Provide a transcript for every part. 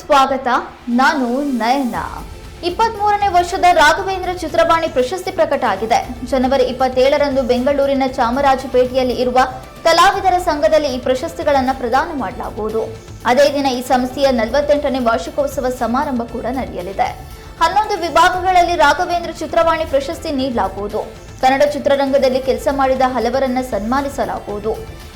ಸ್ವಾಗತ, ನಾನು ನಯನ. ಇಪ್ಪತ್ಮೂರನೇ ವರ್ಷದ ರಾಘವೇಂದ್ರ ಚಿತ್ರವಾಣಿ ಪ್ರಶಸ್ತಿ ಪ್ರಕಟ ಆಗಿದೆ. ಜನವರಿ ಇಪ್ಪತ್ತೇಳರಂದು ಬೆಂಗಳೂರಿನ ಚಾಮರಾಜಪೇಟೆಯಲ್ಲಿ ಇರುವ ಕಲಾವಿದರ ಸಂಘದಲ್ಲಿ ಈ ಪ್ರಶಸ್ತಿಗಳನ್ನು ಪ್ರದಾನ ಮಾಡಲಾಗುವುದು. ಅದೇ ದಿನ ಈ ಸಂಸ್ಥೆಯ ನಲವತ್ತೆಂಟನೇ ವಾರ್ಷಿಕೋತ್ಸವ ಸಮಾರಂಭ ಕೂಡ ನಡೆಯಲಿದೆ. ಹನ್ನೊಂದು ವಿಭಾಗಗಳಲ್ಲಿ ರಾಘವೇಂದ್ರ ಚಿತ್ರವಾಣಿ ಪ್ರಶಸ್ತಿ ನೀಡಲಾಗುವುದು. ಕನ್ನಡ ಚಿತ್ರರಂಗದಲ್ಲಿ ಕೆಲಸ ಮಾಡಿದ ಹಲವರನ್ನ ಸನ್ಮಾನಿಸಲಾಗುವುದು.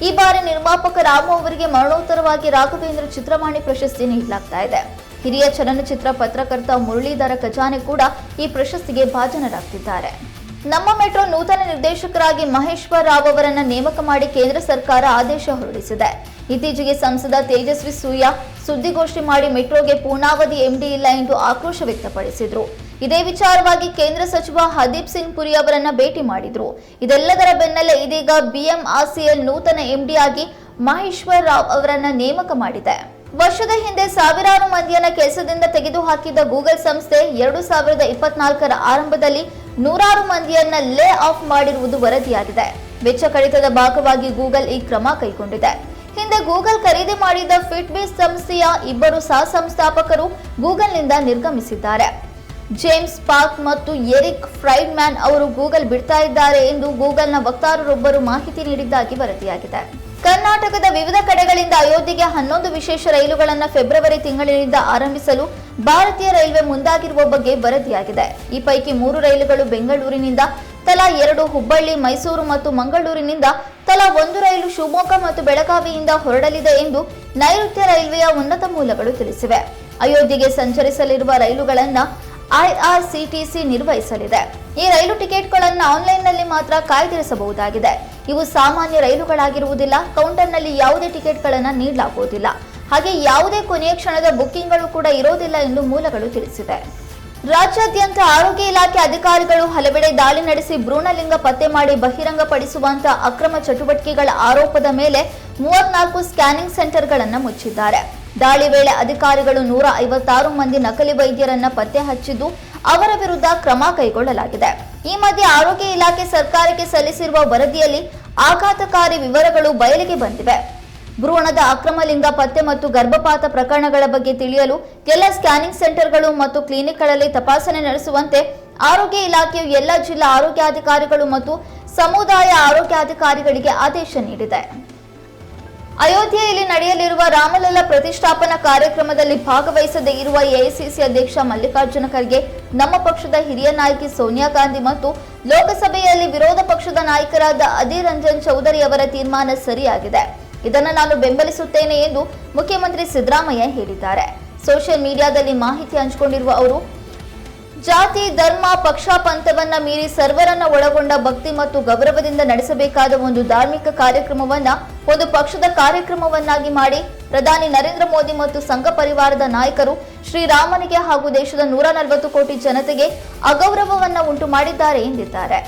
ಈ ಬಾರಿ ನಿರ್ಮಾಪಕ ರಾಮು ಅವರಿಗೆ ಮರಣೋತ್ತರವಾಗಿ ರಾಘವೇಂದ್ರ ಚಿತ್ರವಾಣಿ ಪ್ರಶಸ್ತಿ ನೀಡಲಾಗ್ತಾ ಇದೆ. ಹಿರಿಯ ಚಲನಚಿತ್ರ ಪತ್ರಕರ್ತ ಮುರಳೀಧರ ಖಜಾನೆ ಕೂಡ ಈ ಪ್ರಶಸ್ತಿಗೆ ಭಾಜನರಾಗ್ತಿದ್ದಾರೆ. ನಮ್ಮ ಮೆಟ್ರೋ ನೂತನ ನಿರ್ದೇಶಕರಾಗಿ ಮಹೇಶ್ವರ್ ರಾವ್ ಅವರನ್ನ ನೇಮಕ ಮಾಡಿ ಕೇಂದ್ರ ಸರ್ಕಾರ ಆದೇಶ ಹೊರಡಿಸಿದೆ. ಇತ್ತೀಚೆಗೆ ಸಂಸದ ತೇಜಸ್ವಿ ಸೂರ್ಯ ಸುದ್ದಿಗೋಷ್ಠಿ ಮಾಡಿ ಮೆಟ್ರೋಗೆ ಪೂರ್ಣಾವಧಿ ಎಂಡಿ ಇಲ್ಲ ಎಂದು ಆಕ್ರೋಶ ವ್ಯಕ್ತಪಡಿಸಿದರು. ಇದೇ ವಿಚಾರವಾಗಿ ಕೇಂದ್ರ ಸಚಿವ ಹರ್ದೀಪ್ ಸಿಂಗ್ ಪುರಿ ಅವರನ್ನ ಭೇಟಿ ಮಾಡಿದ್ರು. ಇದೆಲ್ಲದರ ಬೆನ್ನಲ್ಲೇ ಇದೀಗ ಬಿಎಂಆರ್ಸಿಎಲ್ ನೂತನ ಎಂಡಿ ಆಗಿ ಮಹೇಶ್ವರ್ ರಾವ್ ಅವರನ್ನ ನೇಮಕ ಮಾಡಿದೆ. ವರ್ಷದ ಹಿಂದೆ ಸಾವಿರಾರು ಮಂದಿಯನ್ನ ಕೆಲಸದಿಂದ ತೆಗೆದುಹಾಕಿದ್ದ ಗೂಗಲ್ ಸಂಸ್ಥೆ ಎರಡು ಸಾವಿರದ ಇಪ್ಪತ್ನಾಲ್ಕರ ಆರಂಭದಲ್ಲಿ ನೂರಾರು ಮಂದಿಯನ್ನ ಲೇ ಆಫ್ ಮಾಡಿರುವುದು ವರದಿಯಾಗಿದೆ. ವೆಚ್ಚ ಕಡಿತದ ಭಾಗವಾಗಿ ಗೂಗಲ್ ಈ ಕ್ರಮ ಕೈಗೊಂಡಿದೆ. ಹಿಂದೆ ಗೂಗಲ್ ಖರೀದಿ ಮಾಡಿದ ಫಿಟ್ಬಿಸ್ ಸಂಸ್ಥೆಯ ಇಬ್ಬರು ಸಹ ಸಂಸ್ಥಾಪಕರು ಗೂಗಲ್ನಿಂದ ನಿರ್ಗಮಿಸಿದ್ದಾರೆ. ಜೇಮ್ಸ್ ಪಾರ್ಕ್ ಮತ್ತು ಎರಿಕ್ ಫ್ರೈಡ್ಮ್ಯಾನ್ ಅವರು ಗೂಗಲ್ ಬಿಡ್ತಾ ಇದ್ದಾರೆ ಎಂದು ಗೂಗಲ್ನ ವಕ್ತಾರರೊಬ್ಬರು ಮಾಹಿತಿ ನೀಡಿದ್ದಾಗಿ ವರದಿಯಾಗಿದೆ. ಕರ್ನಾಟಕದ ವಿವಿಧ ಕಡೆಗಳಿಂದ ಅಯೋಧ್ಯೆಗೆ ಹನ್ನೊಂದು ವಿಶೇಷ ರೈಲುಗಳನ್ನು ಫೆಬ್ರವರಿ ತಿಂಗಳಿನಿಂದ ಆರಂಭಿಸಲು ಭಾರತೀಯ ರೈಲ್ವೆ ಮುಂದಾಗಿರುವ ಬಗ್ಗೆ ವರದಿಯಾಗಿದೆ. ಈ ಪೈಕಿ ಮೂರು ರೈಲುಗಳು ಬೆಂಗಳೂರಿನಿಂದ, ತಲಾ ಎರಡು ಹುಬ್ಬಳ್ಳಿ, ಮೈಸೂರು ಮತ್ತು ಮಂಗಳೂರಿನಿಂದ ತಲಾ ಒಂದು ರೈಲು ಶಿವಮೊಗ್ಗ ಮತ್ತು ಬೆಳಗಾವಿಯಿಂದ ಹೊರಡಲಿದೆ ಎಂದು ನೈಋತ್ಯ ರೈಲ್ವೆಯ ಉನ್ನತ ಮೂಲಗಳು ತಿಳಿಸಿವೆ. ಅಯೋಧ್ಯೆಗೆ ಸಂಚರಿಸಲಿರುವ ರೈಲುಗಳನ್ನು ಐಆರ್ಸಿಟಿಸಿ ನಿರ್ವಹಿಸಲಿದೆ. ಈ ರೈಲು ಟಿಕೆಟ್ಗಳನ್ನು ಆನ್ಲೈನ್ನಲ್ಲಿ ಮಾತ್ರ ಕಾಯ್ದಿರಿಸಬಹುದಾಗಿದೆ. ಇವು ಸಾಮಾನ್ಯ ರೈಲುಗಳಾಗಿರುವುದಿಲ್ಲ, ಕೌಂಟರ್ನಲ್ಲಿ ಯಾವುದೇ ಟಿಕೆಟ್ಗಳನ್ನು ನೀಡಲಾಗುವುದಿಲ್ಲ. ಹಾಗೆ ಯಾವುದೇ ಕೊನೆಯ ಕ್ಷಣದ ಬುಕ್ಕಿಂಗ್ಗಳು ಕೂಡ ಇರೋದಿಲ್ಲ ಎಂದು ಮೂಲಗಳು ತಿಳಿಸಿವೆ. ರಾಜ್ಯಾದ್ಯಂತ ಆರೋಗ್ಯ ಇಲಾಖೆ ಅಧಿಕಾರಿಗಳು ಹಲವೆಡೆ ದಾಳಿ ನಡೆಸಿ ಭ್ರೂಣಲಿಂಗ ಪತ್ತೆ ಮಾಡಿ ಬಹಿರಂಗಪಡಿಸುವಂತಹ ಅಕ್ರಮ ಚಟುವಟಿಕೆಗಳ ಆರೋಪದ ಮೇಲೆ ಮೂವತ್ನಾಲ್ಕು ಸ್ಕ್ಯಾನಿಂಗ್ ಸೆಂಟರ್ಗಳನ್ನು ಮುಚ್ಚಿದ್ದಾರೆ. ದಾಳಿ ವೇಳೆ ಅಧಿಕಾರಿಗಳು ನೂರ ಐವತ್ತಾರು ಮಂದಿ ನಕಲಿ ವೈದ್ಯರನ್ನ ಪತ್ತೆ ಹಚ್ಚಿದ್ದು ಅವರ ವಿರುದ್ಧ ಕ್ರಮ ಕೈಗೊಳ್ಳಲಾಗಿದೆ. ಈ ಮಧ್ಯೆ ಆರೋಗ್ಯ ಇಲಾಖೆ ಸರ್ಕಾರಕ್ಕೆ ಸಲ್ಲಿಸಿರುವ ವರದಿಯಲ್ಲಿ ಆಘಾತಕಾರಿ ವಿವರಗಳು ಬಯಲಿಗೆ ಬಂದಿವೆ. ಭ್ರೂಣದ ಅಕ್ರಮ ಲಿಂಗ ಪತ್ತೆ ಮತ್ತು ಗರ್ಭಪಾತ ಪ್ರಕರಣಗಳ ಬಗ್ಗೆ ತಿಳಿಯಲು ಎಲ್ಲ ಸ್ಕ್ಯಾನಿಂಗ್ ಸೆಂಟರ್ಗಳು ಮತ್ತು ಕ್ಲಿನಿಕ್ಗಳಲ್ಲಿ ತಪಾಸಣೆ ನಡೆಸುವಂತೆ ಆರೋಗ್ಯ ಇಲಾಖೆಯು ಎಲ್ಲ ಜಿಲ್ಲಾ ಆರೋಗ್ಯಾಧಿಕಾರಿಗಳು ಮತ್ತು ಸಮುದಾಯ ಆರೋಗ್ಯಾಧಿಕಾರಿಗಳಿಗೆ ಆದೇಶ ನೀಡಿದೆ. ಅಯೋಧ್ಯೆಯಲ್ಲಿ ನಡೆಯಲಿರುವ ರಾಮಲಲ್ಲಾ ಪ್ರತಿಷ್ಠಾಪನಾ ಕಾರ್ಯಕ್ರಮದಲ್ಲಿ ಭಾಗವಹಿಸದೇ ಇರುವ ಎಐಸಿಸಿ ಅಧ್ಯಕ್ಷ ಮಲ್ಲಿಕಾರ್ಜುನ ಖರ್ಗೆ, ನಮ್ಮ ಪಕ್ಷದ ಹಿರಿಯ ನಾಯಕಿ ಸೋನಿಯಾ ಗಾಂಧಿ ಮತ್ತು ಲೋಕಸಭೆಯಲ್ಲಿ ವಿರೋಧ ಪಕ್ಷದ ನಾಯಕರಾದ ಅಧೀರ್ ರಂಜನ್ ಚೌಧರಿ ಅವರ ತೀರ್ಮಾನ ಸರಿಯಾಗಿದೆ. ಇದನ್ನು ನಾನು ಬೆಂಬಲಿಸುತ್ತೇನೆ ಎಂದು ಮುಖ್ಯಮಂತ್ರಿ ಸಿದ್ದರಾಮಯ್ಯ ಹೇಳಿದ್ದಾರೆ. ಸೋಷಿಯಲ್ ಮೀಡಿಯಾದಲ್ಲಿ ಮಾಹಿತಿ ಹಂಚಿಕೊಂಡಿರುವ ಅವರು, ಜಾತಿ, ಧರ್ಮ, ಪಕ್ಷ, ಪಂಥವನ್ನ ಮೀರಿ ಸರ್ವರನ್ನ ಒಳಗೊಂಡ ಭಕ್ತಿ ಮತ್ತು ಗೌರವದಿಂದ ನಡೆಸಬೇಕಾದ ಒಂದು ಧಾರ್ಮಿಕ ಕಾರ್ಯಕ್ರಮವನ್ನ ಒಂದು ಪಕ್ಷದ ಕಾರ್ಯಕ್ರಮವನ್ನಾಗಿ ಮಾಡಿ ಪ್ರಧಾನಿ ನರೇಂದ್ರ ಮೋದಿ ಮತ್ತು ಸಂಘ ಪರಿವಾರದ ನಾಯಕರು ಶ್ರೀರಾಮನಿಗೆ ಹಾಗೂ ದೇಶದ ನೂರ ನಲವತ್ತು ಕೋಟಿ ಜನತೆಗೆ ಅಗೌರವವನ್ನ ಉಂಟು ಮಾಡಿದ್ದಾರೆ ಎಂದಿದ್ದಾರೆ.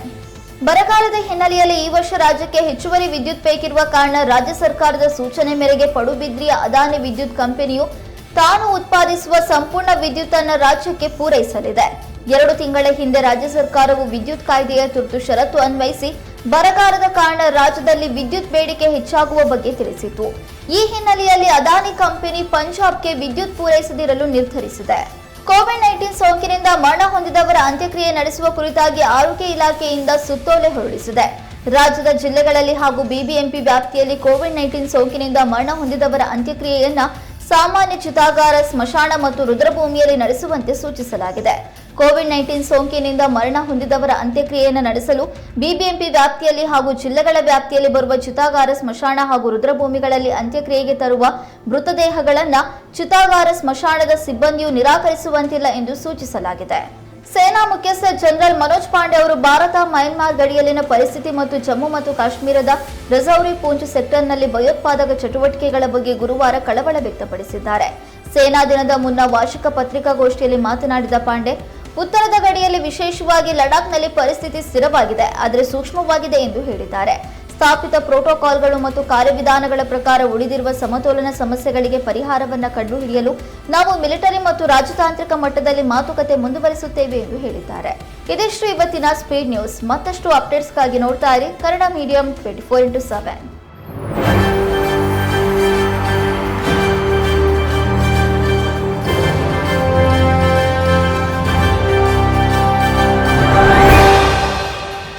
ಬರಗಾಲದ ಹಿನ್ನೆಲೆಯಲ್ಲಿ ಈ ವರ್ಷ ರಾಜ್ಯಕ್ಕೆ ಹೆಚ್ಚುವರಿ ವಿದ್ಯುತ್ ಬೇಕಿರುವ ಕಾರಣ ರಾಜ್ಯ ಸರ್ಕಾರದ ಸೂಚನೆ ಮೇರೆಗೆ ಪಡುಬಿದ್ರಿಯ ಅದಾನಿ ವಿದ್ಯುತ್ ಕಂಪನಿಯು ತಾನು ಉತ್ಪಾದಿಸುವ ಸಂಪೂರ್ಣ ವಿದ್ಯುತ್ ಅನ್ನು ರಾಜ್ಯಕ್ಕೆ ಪೂರೈಸಲಿದೆ. ಎರಡು ತಿಂಗಳ ಹಿಂದೆ ರಾಜ್ಯ ಸರ್ಕಾರವು ವಿದ್ಯುತ್ ಕಾಯ್ದೆಯ ತುರ್ತು ಷರತ್ತು ಅನ್ವಯಿಸಿ ಬರಗಾಲದ ಕಾರಣ ರಾಜ್ಯದಲ್ಲಿ ವಿದ್ಯುತ್ ಬೇಡಿಕೆ ಹೆಚ್ಚಾಗುವ ಬಗ್ಗೆ ತಿಳಿಸಿತು ಈ ಹಿನ್ನೆಲೆಯಲ್ಲಿ ಅದಾನಿ ಕಂಪನಿ ಪಂಜಾಬ್ಗೆ ವಿದ್ಯುತ್ ಪೂರೈಸದಿರಲು ನಿರ್ಧರಿಸಿದೆ. ಕೋವಿಡ್ ನೈನ್ಟೀನ್ ಸೋಂಕಿನಿಂದ ಮರಣ ಹೊಂದಿದವರ ಅಂತ್ಯಕ್ರಿಯೆ ನಡೆಸುವ ಕುರಿತಾಗಿ ಆರೋಗ್ಯ ಇಲಾಖೆಯಿಂದ ಸುತ್ತೋಲೆ ಹೊರಡಿಸಿದೆ. ರಾಜ್ಯದ ಜಿಲ್ಲೆಗಳಲ್ಲಿ ಹಾಗೂ ಬಿಬಿಎಂಪಿ ವ್ಯಾಪ್ತಿಯಲ್ಲಿ ಕೋವಿಡ್ ನೈನ್ಟೀನ್ ಸೋಂಕಿನಿಂದ ಮರಣ ಹೊಂದಿದವರ ಅಂತ್ಯಕ್ರಿಯೆಯನ್ನ ಸಾಮಾನ್ಯ ಚಿತಾಗಾರ, ಸ್ಮಶಾನ ಮತ್ತು ರುದ್ರಭೂಮಿಯಲ್ಲಿ ನಡೆಸುವಂತೆ ಸೂಚಿಸಲಾಗಿದೆ. ಕೋವಿಡ್ ನೈನ್ಟೀನ್ ಸೋಂಕಿನಿಂದ ಮರಣ ಹೊಂದಿದವರ ಅಂತ್ಯಕ್ರಿಯೆಯನ್ನು ನಡೆಸಲು ಬಿಬಿಎಂಪಿ ವ್ಯಾಪ್ತಿಯಲ್ಲಿ ಹಾಗೂ ಜಿಲ್ಲೆಗಳ ವ್ಯಾಪ್ತಿಯಲ್ಲಿ ಬರುವ ಚಿತಾಗಾರ, ಸ್ಮಶಾನ ಹಾಗೂ ರುದ್ರಭೂಮಿಗಳಲ್ಲಿ ಅಂತ್ಯಕ್ರಿಯೆಗೆ ತರುವ ಮೃತದೇಹಗಳನ್ನು ಚಿತಾಗಾರ, ಸ್ಮಶಾನದ ಸಿಬ್ಬಂದಿಯು ನಿರಾಕರಿಸುವಂತಿಲ್ಲ ಎಂದು ಸೂಚಿಸಲಾಗಿದೆ. ಸೇನಾ ಮುಖ್ಯಸ್ಥ ಜನರಲ್ ಮನೋಜ್ ಪಾಂಡೆ ಅವರು ಭಾರತ, ಮಯನ್ಮಾರ್ ಗಡಿಯಲ್ಲಿನ ಪರಿಸ್ಥಿತಿ ಮತ್ತು ಜಮ್ಮು ಮತ್ತು ಕಾಶ್ಮೀರದ ರಜೌರಿ ಪೂಂಚ್ ಸೆಕ್ಟರ್ನಲ್ಲಿ ಭಯೋತ್ಪಾದಕ ಚಟುವಟಿಕೆಗಳ ಬಗ್ಗೆ ಗುರುವಾರ ಕಳವಳ ವ್ಯಕ್ತಪಡಿಸಿದ್ದಾರೆ. ಸೇನಾ ದಿನದ ಮುನ್ನ ವಾರ್ಷಿಕ ಪತ್ರಿಕಾಗೋಷ್ಠಿಯಲ್ಲಿ ಮಾತನಾಡಿದ ಪಾಂಡೆ, ಉತ್ತರದ ಗಡಿಯಲ್ಲಿ ವಿಶೇಷವಾಗಿ ಲಡಾಖ್ನಲ್ಲಿ ಪರಿಸ್ಥಿತಿ ಸ್ಥಿರವಾಗಿದೆ, ಆದರೆ ಸೂಕ್ಷ್ಮವಾಗಿದೆ ಎಂದು ಹೇಳಿದ್ದಾರೆ. ಸ್ಥಾಪಿತ ಪ್ರೋಟೋಕಾಲ್ಗಳು ಮತ್ತು ಕಾರ್ಯವಿಧಾನಗಳ ಪ್ರಕಾರ ಉಳಿದಿರುವ ಸಮತೋಲನ ಸಮಸ್ಯೆಗಳಿಗೆ ಪರಿಹಾರವನ್ನು ಕಂಡುಹಿಡಿಯಲು ನಾವು ಮಿಲಿಟರಿ ಮತ್ತು ರಾಜತಾಂತ್ರಿಕ ಮಟ್ಟದಲ್ಲಿ ಮಾತುಕತೆ ಮುಂದುವರಿಸುತ್ತೇವೆ ಎಂದು ಹೇಳಿದ್ದಾರೆ. ಇದಿಷ್ಟು ಇವತ್ತಿನ ಸ್ಪೀಡ್ ನ್ಯೂಸ್ ಮತ್ತಷ್ಟು ಅಪ್ಡೇಟ್ಸ್ಗಾಗಿ ನೋಡ್ತಾ ಇರಿ Kannada medium twenty four into seven